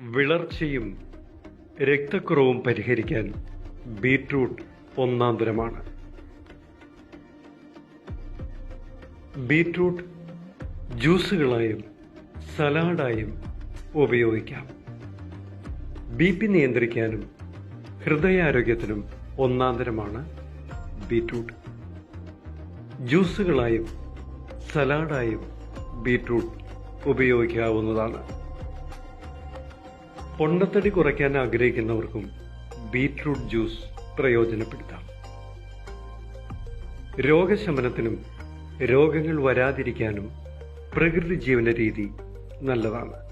വിളർച്ചയും രക്തക്കുറവും പരിഹരിക്കാൻ beetroot ഒന്നാന്തരമാണ് beetroot ജ്യൂസുകളായും സലാഡായും ഉപയോഗിക്കാം. B P നിയന്ത്രിക്കാനും ഹൃദയാരോഗ്യത്തിനും ഒന്നാന്തരമാണ് ബീട്രൂട്ട്. ജ്യൂസുകളായും സലാഡായും ബീട്രൂട്ട് ഉപയോഗിക്കാവുന്നതാണ്. പൊണ്ണത്തടി കുറയ്ക്കാൻ ആഗ്രഹിക്കുന്നവർക്കും ബീറ്റ്റൂട്ട് ജ്യൂസ് പ്രയോജനപ്പെടുത്താം. രോഗശമനത്തിനും രോഗങ്ങൾ വരാതിരിക്കാനും പ്രകൃതി ജീവന രീതി നല്ലതാണ്.